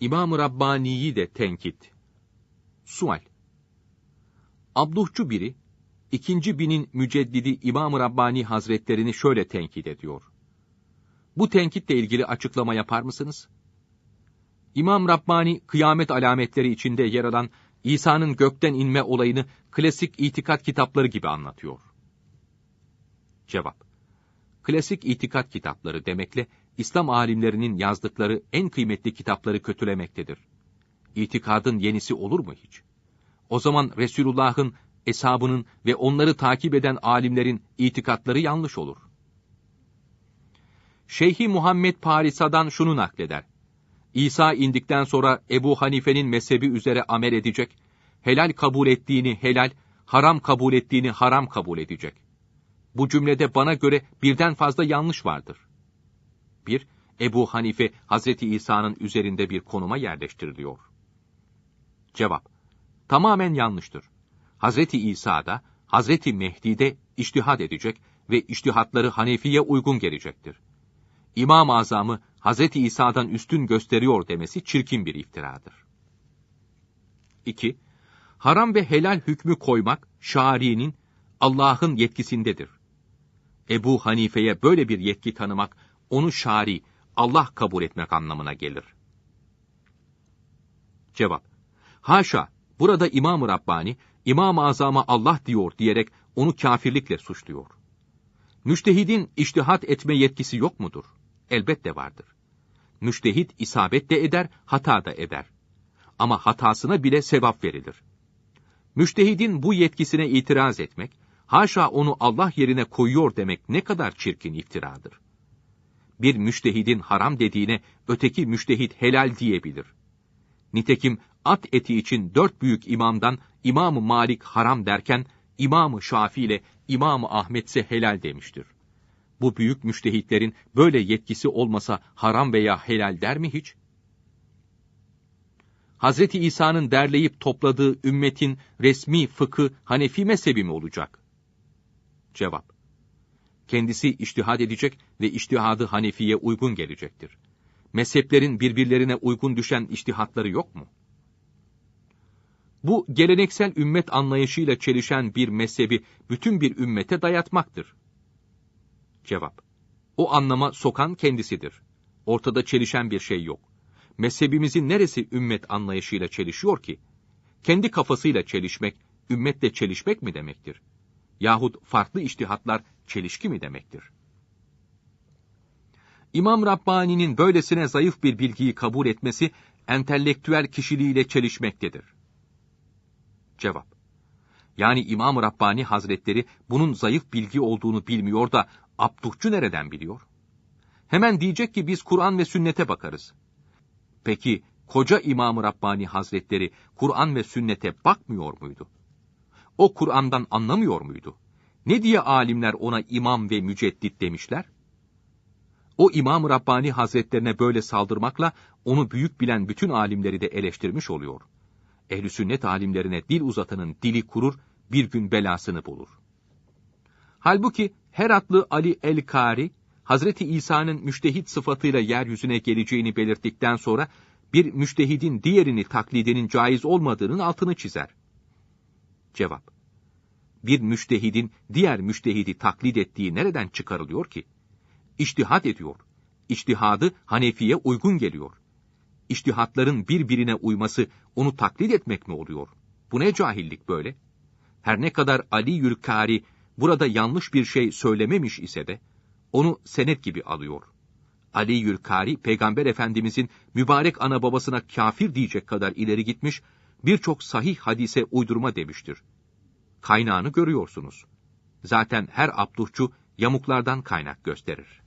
İmam-ı Rabbani'yi de tenkit. Sual. Abduhçu biri, ikinci binin müceddidi İmam-ı Rabbani Hazretlerini şöyle tenkit ediyor. Bu tenkitle ilgili açıklama yapar mısınız? İmam Rabbani, kıyamet alametleri içinde yer alan İsa'nın gökten inme olayını klasik itikat kitapları gibi anlatıyor. Cevap. Klasik itikat kitapları demekle İslam alimlerinin yazdıkları en kıymetli kitapları kötülemektedir. İtikadın yenisi olur mu hiç? O zaman Resulullah'ın, eshabının ve onları takip eden alimlerin itikatları yanlış olur. Şeyhi Muhammed Parisa'dan şunu nakleder. İsa indikten sonra Ebu Hanife'nin mezhebi üzere amel edecek, helal kabul ettiğini helal, haram kabul ettiğini haram kabul edecek. Bu cümlede bana göre birden fazla yanlış vardır. 1. Ebu Hanife, Hazreti İsa'nın üzerinde bir konuma yerleştiriliyor. Cevap. Tamamen yanlıştır. Hazreti İsa da, Hazreti Mehdi de iştihad edecek ve iştihatları Hanefi'ye uygun gelecektir. İmam-ı Azam'ı Hazreti İsa'dan üstün gösteriyor demesi çirkin bir iftiradır. 2. Haram ve helal hükmü koymak, şari'nin, Allah'ın yetkisindedir. Ebu Hanife'ye böyle bir yetki tanımak, onu şari, Allah kabul etmek anlamına gelir. Cevap. Haşa, burada İmam-ı Rabbani, İmam-ı Azam'a Allah diyor diyerek onu kafirlikle suçluyor. Müştehidin iştihat etme yetkisi yok mudur? Elbette vardır. Müştehit isabet de eder, hata da eder. Ama hatasına bile sevap verilir. Müştehidin bu yetkisine itiraz etmek, haşa onu Allah yerine koyuyor demek ne kadar çirkin iftiradır. Bir müştehidin haram dediğine öteki müştehit helal diyebilir. Nitekim at eti için dört büyük imamdan İmam-ı Malik haram derken İmam-ı Şafii ile İmam-ı Ahmet ise helal demiştir. Bu büyük müştehitlerin böyle yetkisi olmasa haram veya helal der mi hiç? Hazreti İsa'nın derleyip topladığı ümmetin resmi fıkı Hanefi mezhebi mi olacak? Cevap. Kendisi iştihad edecek ve iştihadı Hanefi'ye uygun gelecektir. Mezheplerin birbirlerine uygun düşen iştihatları yok mu? Bu geleneksel ümmet anlayışıyla çelişen bir mezhebi bütün bir ümmete dayatmaktır. Cevap. O anlama sokan kendisidir. Ortada çelişen bir şey yok. Mezhebimizin neresi ümmet anlayışıyla çelişiyor ki? Kendi kafasıyla çelişmek, ümmetle çelişmek mi demektir? Yahut farklı iştihatlar çelişki mi demektir? İmam Rabbani'nin böylesine zayıf bir bilgiyi kabul etmesi, entelektüel kişiliğiyle çelişmektedir. Cevap. Yani İmam Rabbani Hazretleri bunun zayıf bilgi olduğunu bilmiyor da Abduhçu nereden biliyor? Hemen diyecek ki biz Kur'an ve sünnete bakarız. Peki koca İmam-ı Rabbani Hazretleri Kur'an ve sünnete bakmıyor muydu? O Kur'an'dan anlamıyor muydu? Ne diye alimler ona imam ve müceddit demişler? O İmam-ı Rabbani Hazretlerine böyle saldırmakla onu büyük bilen bütün alimleri de eleştirmiş oluyor. Ehli sünnet alimlerine dil uzatanın dili kurur, bir gün belasını bulur. Halbuki Heratlı Ali el-Kari, Hazreti İsa'nın müştehit sıfatıyla yeryüzüne geleceğini belirttikten sonra bir müştehidin diğerini taklidinin caiz olmadığının altını çizer. Cevap. Bir müştehidin diğer müştehidi taklit ettiği nereden çıkarılıyor ki? İçtihat ediyor. İçtihadı Hanefi'ye uygun geliyor. İçtihatların birbirine uyması onu taklit etmek mi oluyor? Bu ne cahillik böyle? Her ne kadar Ali Yülkari burada yanlış bir şey söylememiş ise de, onu senet gibi alıyor. Ali Yülkari, Peygamber Efendimizin mübarek ana babasına kafir diyecek kadar ileri gitmiş, birçok sahih hadise uydurma demiştir. Kaynağını görüyorsunuz. Zaten her abduhçu yamuklardan kaynak gösterir.